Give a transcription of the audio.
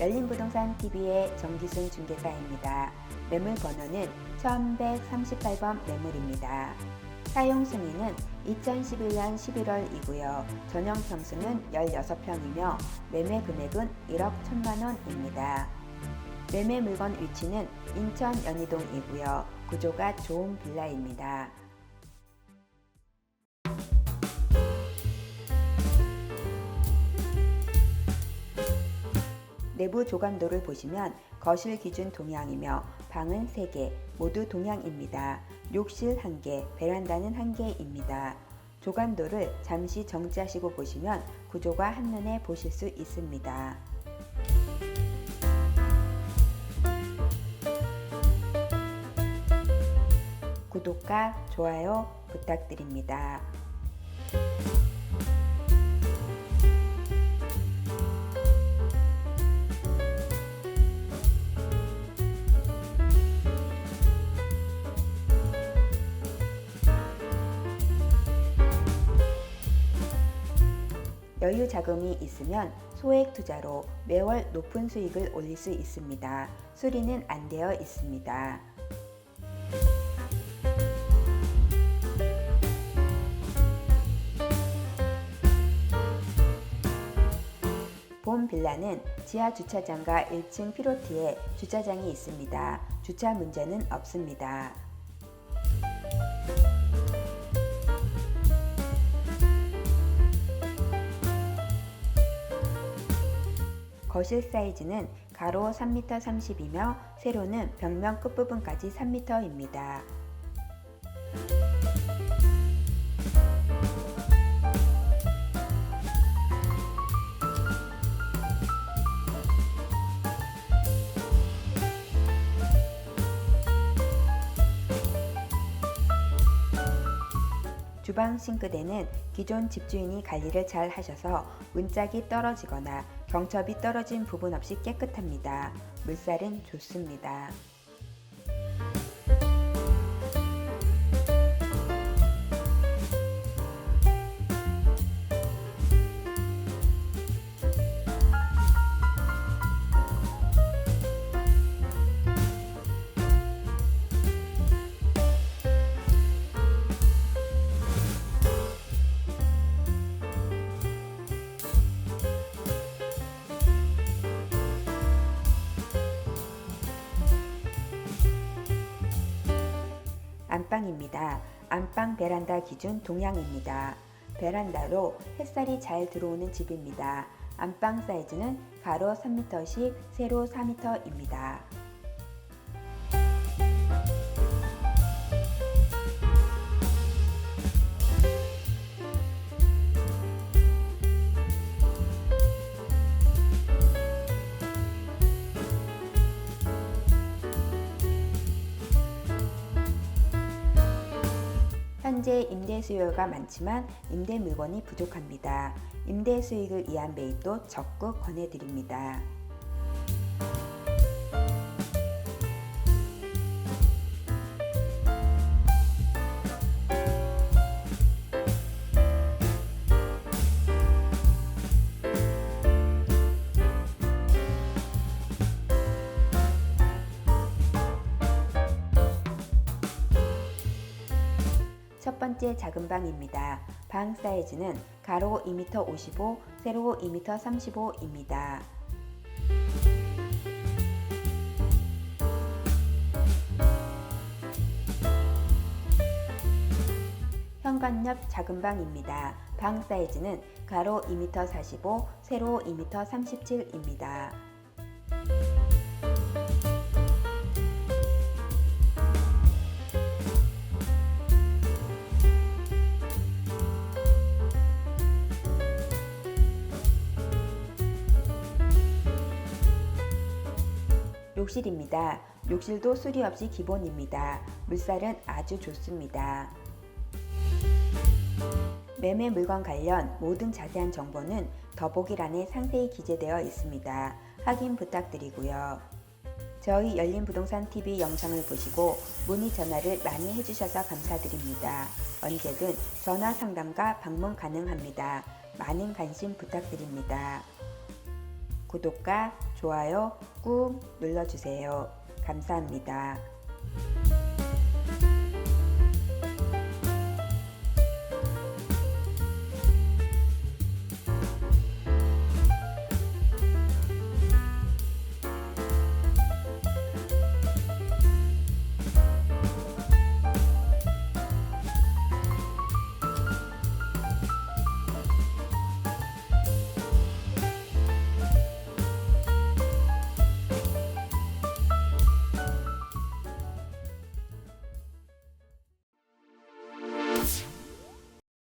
열린부동산 TV의 정기순 중개사입니다. 매물 번호는 1138번 매물입니다. 사용 승인은 2011년 11월이고요. 전용 평수는 16평이며 매매 금액은 1억 1천만 원입니다. 매매 물건 위치는 인천 연희동이고요. 구조가 좋은 빌라입니다. 내부 조감도를 보시면 거실 기준 동향이며 방은 3개, 모두 동향입니다. 욕실 1개, 베란다는 1개입니다. 조감도를 잠시 정지하시고 보시면 구조가 한눈에 보실 수 있습니다. 구독과 좋아요 부탁드립니다. 여유 자금이 있으면 소액 투자로 매월 높은 수익을 올릴 수 있습니다. 수리는 안 되어 있습니다. 본 빌라는 지하 주차장과 1층 피로티에 주차장이 있습니다. 주차 문제는 없습니다. 거실 사이즈는 가로 3m 30이며 세로는 벽면 끝부분까지 3m입니다. 주방 싱크대는 기존 집주인이 관리를 잘 하셔서 문짝이 떨어지거나 경첩이 떨어진 부분 없이 깨끗합니다. 물살은 좋습니다. 안방입니다. 안방 베란다 기준 동향입니다. 베란다로 햇살이 잘 들어오는 집입니다. 안방 사이즈는 가로 3m씩 세로 4m입니다. 현재 임대 수요가 많지만 임대 물건이 부족합니다. 임대 수익을 위한 매입도 적극 권해드립니다. 번째 작은 방입니다. 방 사이즈는 가로 2m 55, 세로 2m 35입니다. 현관 옆 작은 방입니다. 방 사이즈는 가로 2m 45, 세로 2m 37입니다. 욕실입니다. 욕실도 수리 없이 기본입니다. 물살은 아주 좋습니다. 매매 물건 관련 모든 자세한 정보는 더보기란에 상세히 기재되어 있습니다. 확인 부탁드리고요. 저희 열린부동산TV 영상을 보시고 문의 전화를 많이 해주셔서 감사드립니다. 언제든 전화 상담과 방문 가능합니다. 많은 관심 부탁드립니다. 구독과 좋아요 꾹 눌러주세요. 감사합니다.